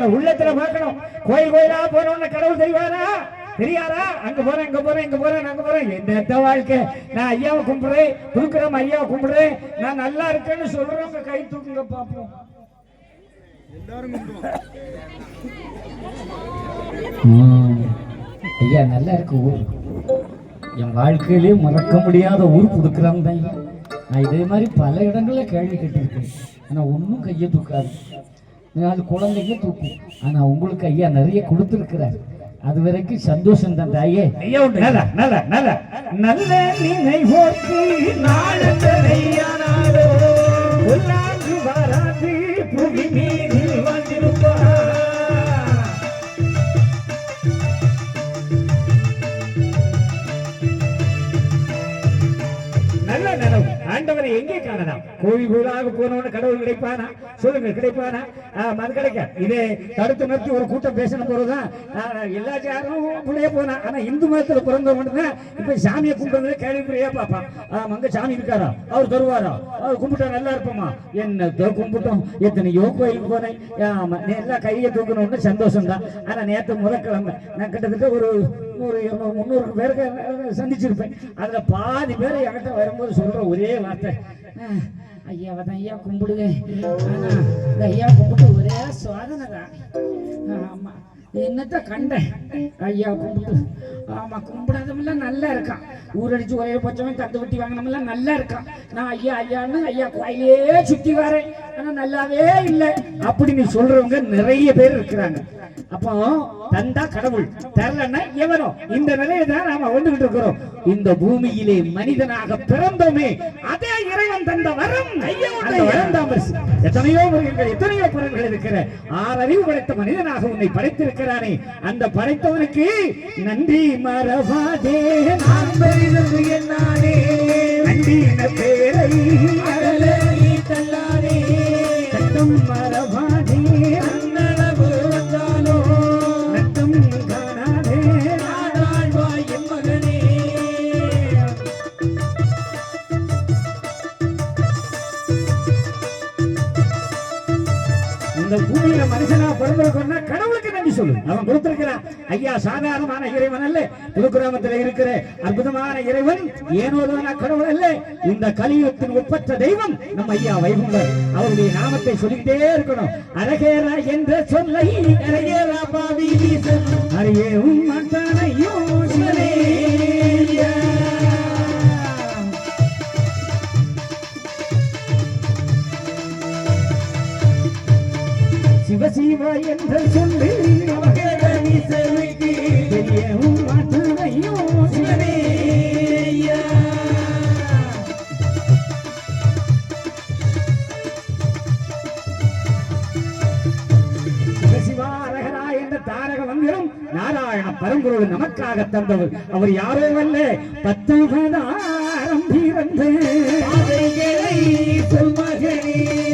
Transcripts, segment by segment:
பார்க்கணும் உள்ளத்துல பார்க்கணும். கோயில் கோயிலா போனோம்னு கடவுள் செய்வாரா தெரியாரா அங்க போறேன் இங்க போறேன் இங்க போறேன் அங்க போறேன். என்னத்த வாழ்க்கை? நான் ஐயாவை கும்பிடுறேன் புதுக்கிழமை ஐயாவை கும்பிடுறேன். நான் நல்லா இருக்கேன்னு சொல்றவங்க கை தூக்குங்க பாப்போம். ஐயா நல்லா இருக்கு ஊர். என் வாழ்க்கையிலே மறக்க முடியாத ஊர் புதுக்குறாங்க தான் நான் இதே மாதிரி பல இடங்கள்ல கேள்வி கேட்டிருக்கேன். ஆனா ஒன்றும் கையை தூக்காது. அது குழந்தைங்க தூக்கும் ஆனா உங்களுக்கு ஐயா நிறைய கொடுத்துருக்கிறார். அது வரைக்கும் சந்தோஷம் தான் தாயே. ஐயா நல்ல நல்ல நல்ல நல்ல நினைவோர்க்கு வராது புவி மீதில் நல்ல நனவு. ஆண்டவரை எங்கே காணலாம்? கோவில் கோயிலாக போனவன கடவுள் கிடைப்பானா? சொல்லுங்க கிடைப்பானா? ஆ, அது கிடைக்க. இதே தடுத்து நிறுத்தி ஒரு கூட்டம் பேசணும் போறதுதான் எல்லா ஜாரும் பிள்ளைய போனா. ஆனா இந்து மதத்துல பிறந்த தான் இப்ப சாமியை கும்பிடுறது கேள்விக்குறையா பார்ப்பான். அங்க சாமி இருக்காரா? அவர் தருவாரா? அவர் கும்பிட்டா நல்லா இருப்போமா? என்ன கும்பிட்டோம். எத்தனையோ கோயிலுக்கு போனேன். ஆமா நீ எல்லாம் கையை தூக்கணும்னு சந்தோஷம் தான் ஆனா நேற்று முதற்கிழமை நான் கிட்டத்தட்ட ஒரு நூறு இரநூறு முந்நூறு பேருக்கு சந்திச்சிருப்பேன். அதுல பாதி பேர் என்கிட்ட வரும்போது சொல்ற ஒரே வார்த்தை. ஐயா தான் ஐயா கும்பிடுங்க. ஆனா இந்த ஐயா கும்பிட்டு ஒரே சுவாதனை தான். ஆமா. என்னத்த கண்டேன் ஐயா கும்பிட்டு. ஆமா கும்பிடாதவெல்லாம் நல்லா இருக்கான். ஊரடிச்சு ஒரே பச்சவன் கந்து வெட்டி வாங்கினவெல்லாம் நல்லா இருக்கான். நான் ஐயா ஐயான்னு ஐயா கோயிலே சுத்தி வரேன். ஆனா நல்லாவே இல்லை. அப்படின்னு சொல்றவங்க நிறைய பேர் இருக்கிறாங்க. அப்போ தந்தா கடவுள். தரலன்னா எவனோ? இந்த நிலையை தான் நாம வந்துகிட்டு இருக்கிறோம். இந்த பூமியிலே மனிதனாக பிறந்தோமே அதே இறைவன் தந்த வரம். எத்தனையோ மிருகங்கள் எத்தனையோ பறவைகள் இருக்கிற ஆறறிவு படைத்த மனிதனாக உன்னை படைத்திருக்கிறானே. அந்த படைத்தவனுக்கு நன்றி மறவாதே. நான் பெரிதது என்னானே. அண்டின பேரை அகல நீ தள்ளாதே சட்டம் மறவாதே. அன்னளவு வந்தாலோ. நட்டம் காணாதே. நாடாழ்வாய் என் மகனே. இந்த பூமியில மனுஷனா பிறந்திருக்கோம்னா சொல்லு அவன் கொடுத்திருக்கிறான். ஐயா சாதாரணமான இறைவன் அல்ல. புதுக்கிராமத்தில் இருக்கிற அற்புதமான இறைவன் ஏனோதான கடவுள் அல்ல. இந்த கலியுகத்தின் ஒப்பற்ற தெய்வம் நம்ம ஐயா வைகுண்டர். அவருடைய நாமத்தை சொல்லிக்கிட்டே இருக்கணும். அரகேரா என்ற சொல்லை அரகேரா பாவி அரியே உம்மத்தனையோ சிவ சிவ என்ற சொல்லி அவகேடனி செவிக்கு சிவனே நாராயண பரம்பொருள் நமக்காக தந்தவர் அவர் யாரோ அல்ல பத்து பதாரம் பிறந்து சொல்மகனே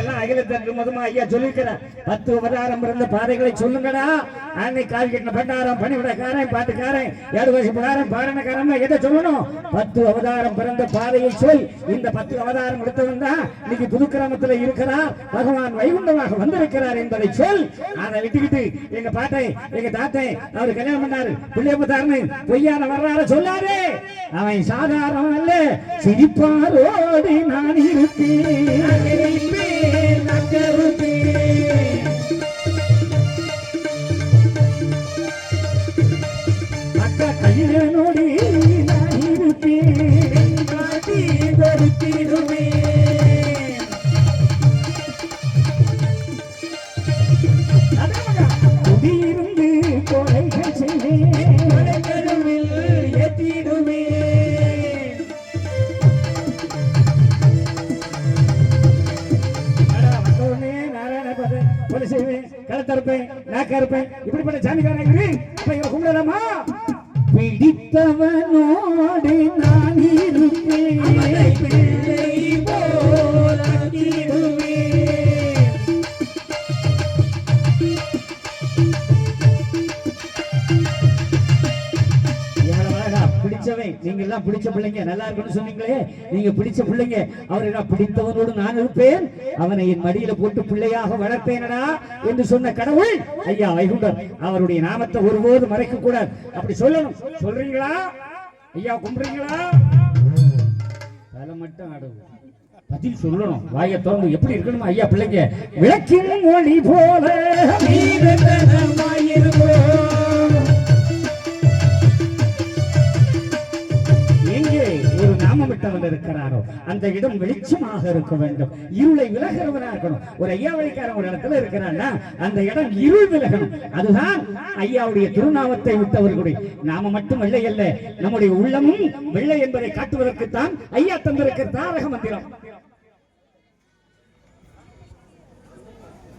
எல்லாம் அகிலத்தன்று மதுமா ஐயா சொல்லியிருக்கிறார் பத்து அவதாரம் இருந்த பாதைகளை சொல்லுங்கடா. அன்னை கால் கட்டின பண்டாரம் பணிவிடக்காரன் பாட்டுக்காரன் ஏழு வயசு பகாரன் பாரணக்காரன் எதை சொல்லணும்? பத்து அவதாரம் பிறந்த பாதையை சொல். இந்த பத்து அவதாரம் எடுத்தவன் தான் இன்னைக்கு புதுக்கிராமத்தில் இருக்கிறார் பகவான் வைகுண்டமாக வந்திருக்கிறார் என்பதை சொல். அதை விட்டுக்கிட்டு எங்க பாட்டை எங்க தாத்தை அவர் கல்யாணம் பண்ணாரு. பிள்ளையப்பத்தாருன்னு பொய்யான வர்றாரு சொல்லாரு அவன் சாதாரணம் அல்ல சிரிப்பாரோடு நான் இருப்பேன். அக்கா கையிலனோடி நான் இருப்பேன். காட்டி கொடுத்திடுவேன் குடியிருந்து கொலைகள் செய்வேன். கழுத்தை அறுப்பேன், நாக்கை அறுப்பேன், இப்படிப்பட்ட சாமிக்காரன் இவரு. அப்ப இவரை கும்பிடலாமா? பிடித்தவனோடு நான் இருப்பேன் பிடிச்சவன் நீங்க எல்லாம் பிடிச்ச பிள்ளைங்க நல்லா இருக்குன்னு சொன்னீங்களே. நீங்க பிடிச்ச பிள்ளைங்க. அவரை நான் பிடித்தவனோடு நான் இருப்பேன். அவனை என் மடியில போட்டு பிள்ளையாக வளர்ப்பேனடா என்று சொன்ன கடவுள் ஐயா வைகுண்டர் அவருடைய நாமத்தை ஒருபோது மறைக்க கூடாது அப்படி சொல்லணும். சொல்றீங்களா? ஐயா கும்பிடுறீங்களா? தலை மட்டும் ஆடுவோம் பதில் சொல்லணும். வாய திறந்து எப்படி இருக்கணும் ஐயா பிள்ளைங்க. விளக்கின் ஒளி போல நாமமிட்டவன் இருக்கிறாரோ அந்த இடம் வெளிச்சமாக இருக்க வேண்டும். இருளை விலகிறவனா இருக்கணும் ஒரு ஐயா வழிக்காரன் ஒரு இடத்துல இருக்கிறான்னா அந்த இடம் இருள் விலகணும். அதுதான் ஐயாவுடைய திருநாமத்தை விட்டவர்களுடைய நாம மட்டும் வெள்ளை அல்ல நம்முடைய உள்ளமும் வெள்ளை என்பதை காட்டுவதற்குத்தான் ஐயா தந்திருக்கிற தாரக மந்திரம்.